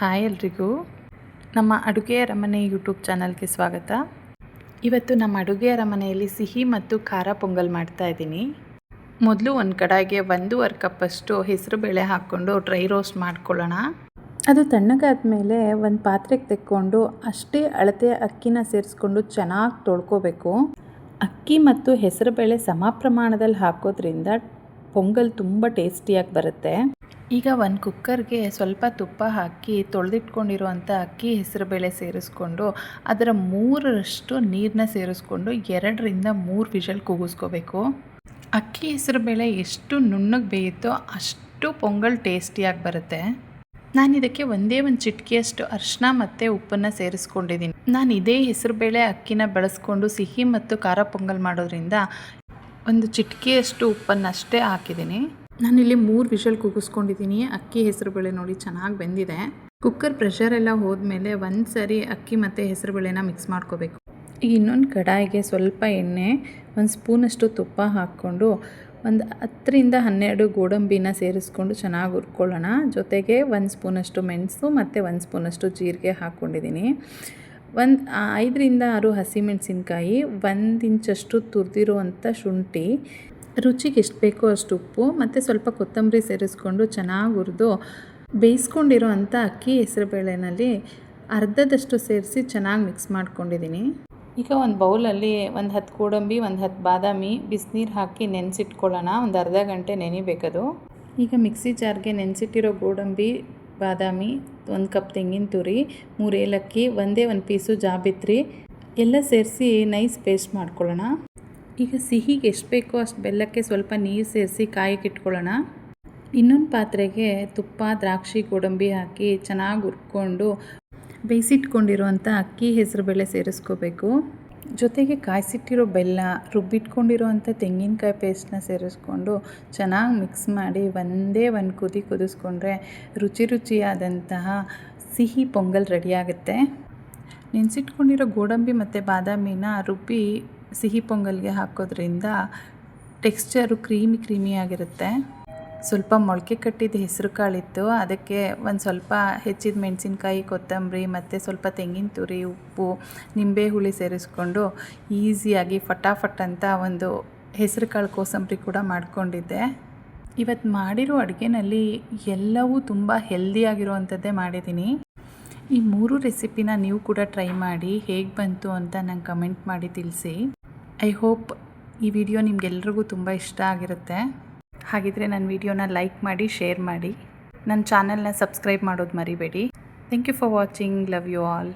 Hi ಎಲ್ರಿಗೂ. ನಮ್ಮ ಅಡುಗೆ ಅರಮನೆ ಯೂಟ್ಯೂಬ್ ಚಾನಲ್ಗೆ ಸ್ವಾಗತ. ಇವತ್ತು ನಮ್ಮ ಅಡುಗೆ ಅರಮನೆಯಲ್ಲಿ ಸಿಹಿ ಮತ್ತು ಖಾರ ಪೊಂಗಲ್ ಮಾಡ್ತಾ ಇದ್ದೀನಿ. ಮೊದಲು ಒಂದು ಕಡಾಯಿಗೆ ಒಂದೂವರೆ ಕಪ್ಪಷ್ಟು ಹೆಸರುಬೇಳೆ ಹಾಕ್ಕೊಂಡು ಡ್ರೈ ರೋಸ್ಟ್ ಮಾಡ್ಕೊಳ್ಳೋಣ. ಅದು ತಣ್ಣಗಾದ ಮೇಲೆ ಒಂದು ಪಾತ್ರೆಗೆ ತೆಕ್ಕೊಂಡು ಅಷ್ಟೇ ಅಳತೆ ಅಕ್ಕಿನ ಸೇರಿಸ್ಕೊಂಡು ಚೆನ್ನಾಗಿ ತೊಳ್ಕೊಬೇಕು. ಅಕ್ಕಿ ಮತ್ತು ಹೆಸರುಬೇಳೆ ಸಮ ಪ್ರಮಾಣದಲ್ಲಿ ಹಾಕೋದ್ರಿಂದ ಪೊಂಗಲ್ ತುಂಬ ಟೇಸ್ಟಿಯಾಗಿ ಬರುತ್ತೆ. ಈಗ ಒಂದು ಕುಕ್ಕರ್ಗೆ ಸ್ವಲ್ಪ ತುಪ್ಪ ಹಾಕಿ ತೊಳೆದಿಟ್ಕೊಂಡಿರುವಂಥ ಅಕ್ಕಿ ಹೆಸರುಬೇಳೆ ಸೇರಿಸ್ಕೊಂಡು ಅದರ ಮೂರರಷ್ಟು ನೀರನ್ನ ಸೇರಿಸ್ಕೊಂಡು ಎರಡರಿಂದ ಮೂರು ವಿಷಲ್ ಕೂಗಿಸ್ಕೋಬೇಕು. ಅಕ್ಕಿ ಹೆಸರುಬೇಳೆ ಎಷ್ಟು ನುಣ್ಣಗೆ ಬೇಯುತ್ತೋ ಅಷ್ಟು ಪೊಂಗಲ್ ಟೇಸ್ಟಿಯಾಗಿ ಬರುತ್ತೆ. ನಾನು ಇದಕ್ಕೆ ಒಂದೇ ಒಂದು ಚಿಟಿಕೆಯಷ್ಟು ಅರಿಶಿನ ಮತ್ತು ಉಪ್ಪನ್ನು ಸೇರಿಸ್ಕೊಂಡಿದ್ದೀನಿ ನಾನು ಇದೇ ಹೆಸರುಬೇಳೆ ಅಕ್ಕಿನ ಬಳಸ್ಕೊಂಡು ಸಿಹಿ ಮತ್ತು ಖಾರ ಪೊಂಗಲ್ ಮಾಡೋದ್ರಿಂದ ಒಂದು ಚಿಟಿಕೆಯಷ್ಟು ಉಪ್ಪನ್ನು ಅಷ್ಟೇ ಹಾಕಿದ್ದೀನಿ ನಾನಿಲ್ಲಿ ಮೂರು ವಿಷಲ್ ಕೂಗಿಸ್ಕೊಂಡಿದ್ದೀನಿ ಅಕ್ಕಿ ಹೆಸರುಬೇಳೆ ನೋಡಿ ಚೆನ್ನಾಗಿ ಬೆಂದಿದೆ. ಕುಕ್ಕರ್ ಪ್ರೆಷರ್ ಎಲ್ಲ ಹೋದ್ಮೇಲೆ ಒಂದು ಸರಿ ಅಕ್ಕಿ ಮತ್ತು ಹೆಸರುಬೇಳೆನ ಮಿಕ್ಸ್ ಮಾಡ್ಕೋಬೇಕು. ಈಗ ಇನ್ನೊಂದು ಕಡಾಯಿಗೆ ಸ್ವಲ್ಪ ಎಣ್ಣೆ, ಒಂದು ಸ್ಪೂನಷ್ಟು ತುಪ್ಪ ಹಾಕ್ಕೊಂಡು ಒಂದು ಹತ್ತರಿಂದ ಹನ್ನೆರಡು ಗೋಡಂಬಿನ ಸೇರಿಸ್ಕೊಂಡು ಚೆನ್ನಾಗಿ ಹುರ್ಕೊಳ್ಳೋಣ. ಜೊತೆಗೆ ಒಂದು ಸ್ಪೂನಷ್ಟು ಮೆಣಸು ಮತ್ತು ಒಂದು ಸ್ಪೂನಷ್ಟು ಜೀರಿಗೆ ಹಾಕ್ಕೊಂಡಿದ್ದೀನಿ. ಒಂದು ಐದರಿಂದ ಆರು ಹಸಿಮೆಣಸಿನ್ಕಾಯಿ, ಒಂದು ಇಂಚಷ್ಟು ತುರಿದಿರುವಂಥ ಶುಂಠಿ ರುಚಿಗೆ ಎಷ್ಟು ಬೇಕೋ ಅಷ್ಟು ಉಪ್ಪು, ಮತ್ತು ಸ್ವಲ್ಪ ಕೊತ್ತಂಬರಿ ಸೇರಿಸ್ಕೊಂಡು ಚೆನ್ನಾಗಿ ಹುರಿದು ಬೇಯಿಸ್ಕೊಂಡಿರೋ ಅಂಥ ಅಕ್ಕಿ ಹೆಸರುಬೇಳೆನಲ್ಲಿ ಅರ್ಧದಷ್ಟು ಸೇರಿಸಿ ಚೆನ್ನಾಗಿ ಮಿಕ್ಸ್ ಮಾಡ್ಕೊಂಡಿದ್ದೀನಿ. ಈಗ ಒಂದು ಬೌಲಲ್ಲಿ ಒಂದು ಹತ್ತು ಗೋಡಂಬಿ, ಒಂದು ಹತ್ತು ಬಾದಾಮಿ ಬಿಸಿನೀರು ಹಾಕಿ ನೆನೆಸಿಟ್ಕೊಳ್ಳೋಣ. ಒಂದು ಅರ್ಧ ಗಂಟೆ ನೆನಿಬೇಕದು. ಈಗ ಮಿಕ್ಸಿ ಜಾರ್ಗೆ ನೆನೆಸಿಟ್ಟಿರೋ ಗೋಡಂಬಿ, ಬಾದಾಮಿ, ಒಂದು ಕಪ್ ತೆಂಗಿನ ತುರಿ, ಮೂರು ಏಲಕ್ಕಿ, ಒಂದೇ ಒಂದು ಪೀಸು ಜಾಬಿತ್ರಿ. ಎಲ್ಲ ಸೇರಿಸಿ ನೈಸ್ ಪೇಸ್ಟ್ ಮಾಡ್ಕೊಳ್ಳೋಣ. ಈಗ ಸಿಹಿಗೆ ಎಷ್ಟು ಬೇಕೋ ಅಷ್ಟು ಬೆಲ್ಲಕ್ಕೆ ಸ್ವಲ್ಪ ನೀರು ಸೇರಿಸಿ ಕಾಯಕ್ಕೆ ಇಟ್ಕೊಳ್ಳೋಣ. ಇನ್ನೊಂದು ಪಾತ್ರೆಗೆ ತುಪ್ಪ, ದ್ರಾಕ್ಷಿ, ಗೋಡಂಬಿ ಹಾಕಿ ಚೆನ್ನಾಗಿ ಹುರ್ಕೊಂಡು ಬೇಯಿಸಿಟ್ಕೊಂಡಿರುವಂಥ ಅಕ್ಕಿ, ಹೆಸರುಬೇಳೆ ಸೇರಿಸ್ಕೋಬೇಕು. ಜೊತೆಗೆ ಕಾಯಿಸಿಟ್ಟಿರೋ ಬೆಲ್ಲ, ರುಬ್ಬಿಟ್ಕೊಂಡಿರೋವಂಥ ತೆಂಗಿನಕಾಯಿ ಪೇಸ್ಟ್ನ ಸೇರಿಸ್ಕೊಂಡು ಚೆನ್ನಾಗಿ ಮಿಕ್ಸ್ ಮಾಡಿ ಒಂದೇ ಒಂದು ಕುದಿ ಕುದಿಸ್ಕೊಂಡ್ರೆ ರುಚಿ ರುಚಿಯಾದಂತಹ ಸಿಹಿ ಪೊಂಗಲ್ ರೆಡಿಯಾಗುತ್ತೆ ನೆನೆಸಿಟ್ಕೊಂಡಿರೋ ಗೋಡಂಬಿ ಮತ್ತು ಬಾದಾಮಿನ ರುಬ್ಬಿ ಸಿಹಿ ಪೊಂಗಲ್ಗೆ ಹಾಕೋದ್ರಿಂದ ಟೆಕ್ಸ್ಚರು ಕ್ರೀಮಿ ಕ್ರೀಮಿಯಾಗಿರುತ್ತೆ. ಸ್ವಲ್ಪ ಮೊಳಕೆ ಕಟ್ಟಿದ ಹೆಸರು ಕಾಳಿತ್ತು. ಅದಕ್ಕೆ ಒಂದು ಸ್ವಲ್ಪ ಹೆಚ್ಚಿದ ಮೆಣಸಿನ್ಕಾಯಿ, ಕೊತ್ತಂಬರಿ, ಮತ್ತು ಸ್ವಲ್ಪ ತೆಂಗಿನ ತುರಿ, ಉಪ್ಪು, ನಿಂಬೆ ಹುಳಿ ಸೇರಿಸ್ಕೊಂಡು ಈಸಿಯಾಗಿ ಫಟಾಫಟ್ ಅಂತ ಒಂದು ಹೆಸರು ಕಾಳು ಕೋಸಂಬರಿ ಕೂಡ ಮಾಡಿಕೊಂಡಿದ್ದೆ. ಇವತ್ತು ಮಾಡಿರೋ ಅಡುಗೆನಲ್ಲಿ ಎಲ್ಲವೂ ತುಂಬ ಹೆಲ್ದಿಯಾಗಿರುವಂಥದ್ದೇ ಮಾಡಿದ್ದೀನಿ. ಈ ಮೂರು ರೆಸಿಪಿನ ನೀವು ಕೂಡ ಟ್ರೈ ಮಾಡಿ ಹೇಗೆ ಬಂತು ಅಂತ ನಂಗೆ ಕಮೆಂಟ್ ಮಾಡಿ ತಿಳಿಸಿ. ಐ ಹೋಪ್ ಈ ವಿಡಿಯೋ ನಿಮಗೆಲ್ರಿಗೂ ತುಂಬ ಇಷ್ಟ ಆಗಿರುತ್ತೆ. ಹಾಗಿದ್ರೆ ನನ್ನ ವಿಡಿಯೋನ ಲೈಕ್ ಮಾಡಿ, ಶೇರ್ ಮಾಡಿ. ನನ್ನ ಚಾನಲ್ನ ಸಬ್ಸ್ಕ್ರೈಬ್ ಮಾಡೋದು ಮರಿಬೇಡಿ. Thank you for watching. Love you all.